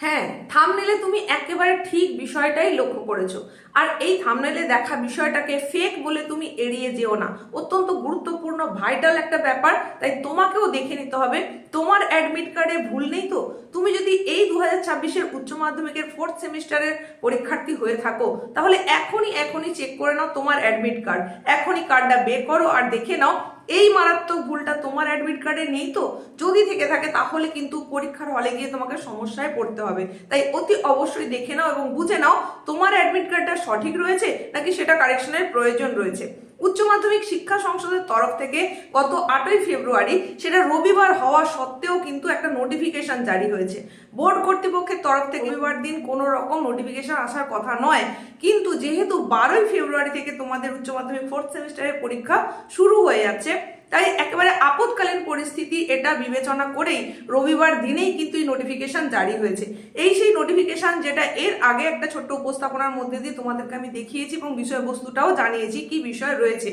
হ্যাঁ থামনেলে তুমি একেবারে ঠিক বিষয়টাই লক্ষ্য করেছ। আর এই থামনেলে দেখা বিষয়টাকে ফেক বলে তুমি এড়িয়ে যেও না। অত্যন্ত গুরুত্বপূর্ণ ভাইটাল একটা ব্যাপার। তাই তোমাকেও দেখে নিতে হবে। তোমার অ্যাডমিট কার্ডে ভুল নেই তো? তুমি যদি এই দু হাজার ছাব্বিশের উচ্চ মাধ্যমিকের ফোর্থ সেমিস্টারের পরীক্ষার্থী হয়ে থাকো, তাহলে এখনই এখনই চেক করে নাও তোমার অ্যাডমিট কার্ড এখনই কার্ডটা বের করো আর দেখে নাও এই মারাত্মক ভুলটা তোমার অ্যাডমিট কার্ডে নেই তো? যদি থেকে থাকে, তাহলে কিন্তু পরীক্ষার হলে গিয়ে তোমাকে সমস্যায় পড়তে হবে। তাই অতি অবশ্যই দেখে নাও এবং বুঝে নাও, তোমার অ্যাডমিট কার্ডটা সঠিক রয়েছে নাকি সেটা কারেকশনের প্রয়োজন রয়েছে। উচ্চ মাধ্যমিক শিক্ষা সংসদের তরফ থেকে গত আটই ফেব্রুয়ারি সেটা রবিবার হওয়া সত্ত্বেও কিন্তু একটা নোটিফিকেশন জারি হয়েছে। বোর্ড কর্তৃপক্ষের তরফ থেকে রবিবার দিন কোনো রকম নোটিফিকেশন আসার কথা নয়। কিন্তু যেহেতু বারোই ফেব্রুয়ারি থেকে তোমাদের উচ্চ মাধ্যমিক ফোর্থ সেমিস্টারের পরীক্ষা শুরু হয়ে যাচ্ছে তাই একেবারে আপদকালীন পরিস্থিতি এটা বিবেচনা করেই রবিবার দিনেই কিন্তু এই নোটিফিকেশন জারি হয়েছে। এই সেই নোটিফিকেশন যেটা এর আগে একটা ছোট্ট উপস্থাপনার মধ্যে দিয়ে তোমাদেরকে আমি দেখিয়েছি এবং বিষয়বস্তুটাও জানিয়েছি কি বিষয় রয়েছে।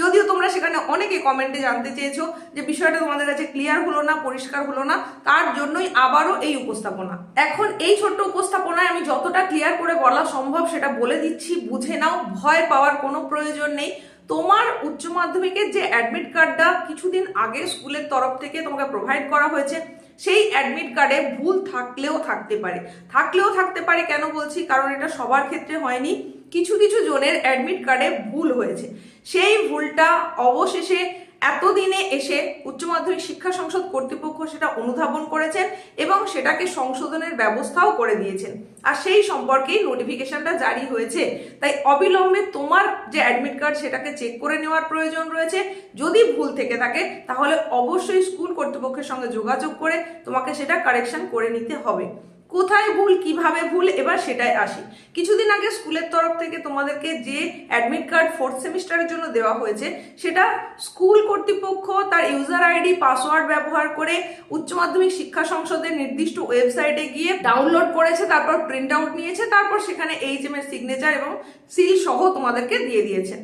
যদিও তোমরা সেখানে অনেকে কমেন্টে জানতে চেয়েছো যে বিষয়টা তোমাদের কাছে ক্লিয়ার হলো না, পরিষ্কার হলো না, তার জন্যই আবারও এই উপস্থাপনা। এখন এই ছোট্ট উপস্থাপনায় আমি যতটা ক্লিয়ার করে বলা সম্ভব সেটা বলে দিচ্ছি, বুঝে নাও, ভয় পাওয়ার কোনো প্রয়োজন নেই। তোমার উচ্চ মাধ্যমিকের যে অ্যাডমিট কার্ডটা কিছুদিন আগে স্কুলের তরফ থেকে তোমাকে প্রোভাইড করা হয়েছে, সেই অ্যাডমিট কার্ডে ভুল থাকলেও থাকতে পারে। থাকলেও থাকতে পারে কেন বলছি? কারণ এটা সবার ক্ষেত্রে হয়নি। কিছু কিছু জনের অ্যাডমিট কার্ডে ভুল হয়েছে। সেই ভুলটা অবশেষে এতদিনে এসে উচ্চ মাধ্যমিক শিক্ষা সংসদ কর্তৃপক্ষ সেটা অনুধাবন করেছেন এবং সেটাকে সংশোধনের ব্যবস্থাও করে দিয়েছেন। আর সেই সম্পর্কেই নোটিফিকেশনটা জারি হয়েছে। তাই অবিলম্বে তোমার যে অ্যাডমিট কার্ড সেটাকে চেক করে নেওয়ার প্রয়োজন রয়েছে। যদি ভুল থেকে থাকে, তাহলে অবশ্যই স্কুল কর্তৃপক্ষের সঙ্গে যোগাযোগ করে তোমাকে সেটা কারেকশন করে নিতে হবে। কোথায় ভুল, কীভাবে ভুল, এবার সেটাই আসি। কিছুদিন আগে স্কুলের তরফ থেকে তোমাদেরকে যে অ্যাডমিট কার্ড ফোর্থ সেমিস্টারের জন্য দেওয়া হয়েছে, সেটা স্কুল কর্তৃপক্ষ তার ইউজার আইডি পাসওয়ার্ড ব্যবহার করে উচ্চ মাধ্যমিক শিক্ষা সংসদের নির্দিষ্ট ওয়েবসাইটে গিয়ে ডাউনলোড করেছে, তারপর প্রিন্ট আউট নিয়েছে, তারপর সেখানে এইচ এম এর সিগনেচার এবং সিল সহ তোমাদেরকে দিয়ে দিয়েছে।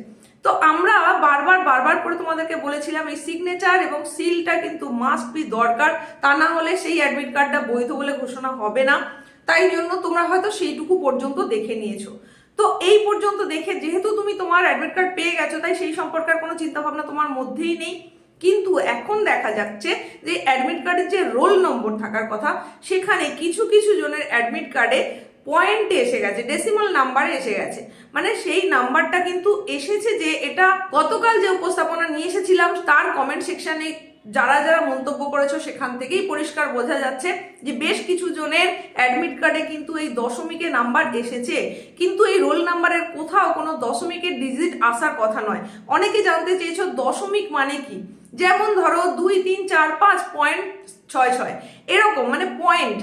তো আমরা বারবার বারবার করে তোমাদেরকে বলেছিলাম এই সিগনেচার এবং সিলটা কিন্তু মাস্ট বি দরকার। তা না হলে সেই অ্যাডমিট কার্ডটা বৈধ বলে ঘোষণা হবে না। তাই জন্য তোমরা হয়তো সেইটুকু পর্যন্ত দেখে নিয়েছো। তো এই পর্যন্ত দেখে যেহেতু তুমি তোমার অ্যাডমিট কার্ড পেয়ে গেছো, তাই সেই সম্পর্কের কোনো চিন্তা ভাবনা তোমার মধ্যেই নেই। কিন্তু এখন দেখা যাচ্ছে যে অ্যাডমিট কার্ডের যে রোল নম্বর থাকার কথা, সেখানে কিছু কিছু জনের অ্যাডমিট কার্ডে পয়েন্টে এসে গেছে ডেসিমাল নাম্বারে এসে গেছে। মানে সেই নাম্বারটা কিন্তু এসেছে যে এটা গতকাল যে উপস্থাপনা নিয়ে এসেছিলাম, তার কমেন্ট সেকশনে যারা যারা মন্তব্য করেছ সেখান থেকেই পরিষ্কার বোঝা যাচ্ছে যে বেশ কিছু জনের অ্যাডমিট কার্ডে কিন্তু এই দশমিকের নাম্বার এসেছে। কিন্তু এই রোল নাম্বারের কোথাও কোনো দশমিকের ডিজিট আসার কথা নয়। অনেকে জানতে চেয়েছো দশমিক মানে কি? যেমন ধরো দুই, তিন, চার, পাঁচ পয়েন্ট ছয় ছয়। এরকম মানে পয়েন্ট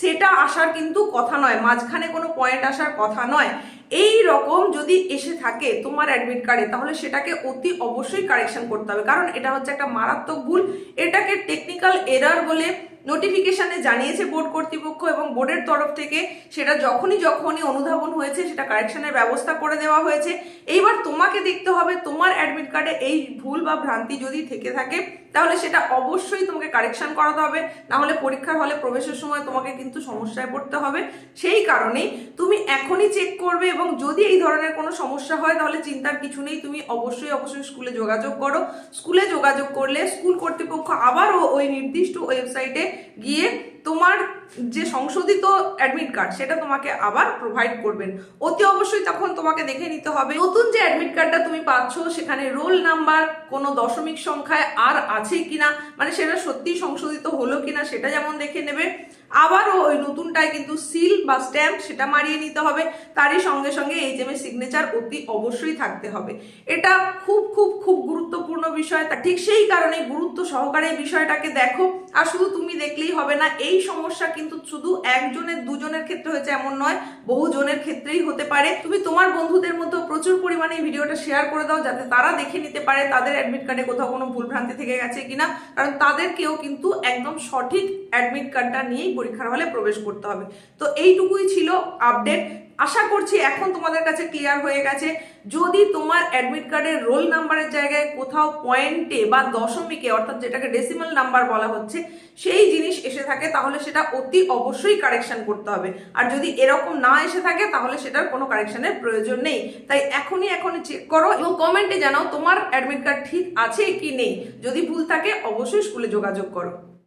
সেটা আসার কিন্তু কথা নয়। মাঝখানে কোনো পয়েন্ট আসার কথা নয়। এই রকম যদি এসে থাকে তোমার অ্যাডমিট কার্ডে তাহলে সেটাকে অতি অবশ্যই কারেকশন করতে হবে। কারণ এটা হচ্ছে একটা মারাত্মক ভুল। এটাকে টেকনিক্যাল এরার বলে নোটিফিকেশনে জানিয়েছে বোর্ড কর্তৃপক্ষ এবং বোর্ডের তরফ থেকে সেটা যখনই যখনই অনুধাবন হয়েছে, সেটা কারেকশনের ব্যবস্থা করে দেওয়া হয়েছে। এইবার তোমাকে দেখতে হবে তোমার অ্যাডমিট কার্ডে এই ভুল বা ভ্রান্তি যদি থেকে থাকে, তাহলে সেটা অবশ্যই তোমাকে কারেকশন করাতে হবে। না হলে পরীক্ষার হলে প্রবেশের সময় তোমাকে কিন্তু সমস্যায় পড়তে হবে। সেই কারণেই তুমি এখনই চেক করবে এবং যদি এই ধরনের কোনো সমস্যা হয়, তাহলে চিন্তার কিছু নেই। তুমি অবশ্যই অবশ্যই স্কুলে যোগাযোগ করো। স্কুলে যোগাযোগ করলে স্কুল কর্তৃপক্ষ আবারও ওই নির্দিষ্ট ওয়েবসাইটে গিয়ে তোমার যে সংশোধিত অ্যাডমিট কার্ড সেটা তোমাকে আবার প্রোভাইড করবেন। অতি অবশ্যই তখন তোমাকে দেখে নিতে হবে, নতুন যে অ্যাডমিট কার্ডটা তুমি পাচ্ছ, সেখানে রোল নাম্বার কোনো দশমিক সংখ্যায় আর আছে কিনা মানে সেটা সত্যি সংশোধিত হলো কিনা, সেটা যেমন দেখে নেবে। আবারও ওই নতুনটায় কিন্তু সিল বা স্ট্যাম্প সেটা মারিয়ে নিতে হবে, তারই সঙ্গে সঙ্গে এইচ এম সিগনেচার অতি অবশ্যই থাকতে হবে। এটা খুব খুব খুব গুরুত্বপূর্ণ বিষয় ঠিক সেই কারণে গুরুত্ব সহকারে বিষয়টাকে দেখো, আর শুধু তুমি দেখলেই হবে না, এই সমস্যা কিন্তু শুধু একজনের, দুজনের ক্ষেত্রে হয়েছে এমন নয় বহু জনের ক্ষেত্রেই হতে পারে। তুমি তোমার বন্ধুদের মধ্যে প্রচুর পরিমাণে এই ভিডিওটা শেয়ার করে দাও যাতে তারা দেখে নিতে পারে তাদের অ্যাডমিট কার্ডে কোথাও কোনো ভুলভ্রান্তি থেকে গেছে কিনা। কারণ তাদেরকেও কিন্তু একদম সঠিক অ্যাডমিট কার্ডটা নিয়েই পরীক্ষার হলে প্রবেশ করতে হবে। তো এইটুকুই ছিল আপডেট আশা করছি এখন তোমাদের কাছে ক্লিয়ার হয়ে গেছে। যদি তোমার অ্যাডমিট কার্ডের রোল নাম্বারের জায়গায় কোথাও পয়েন্টে বা দশমিকে, অর্থাৎ যেটাকে ডেসিমাল নাম্বার বলা হচ্ছে, সেই জিনিস এসে থাকে, তাহলে সেটা অতি অবশ্যই কারেকশন করতে হবে। আর যদি এরকম না এসে থাকে, তাহলে সেটার কোনো কারেকশনের প্রয়োজন নেই। তাই এখনই এখনই চেক করো এবং কমেন্টে জানাও তোমার অ্যাডমিট কার্ড ঠিক আছে কি নেই। যদি ভুল থাকে, অবশ্যই স্কুলে যোগাযোগ করো।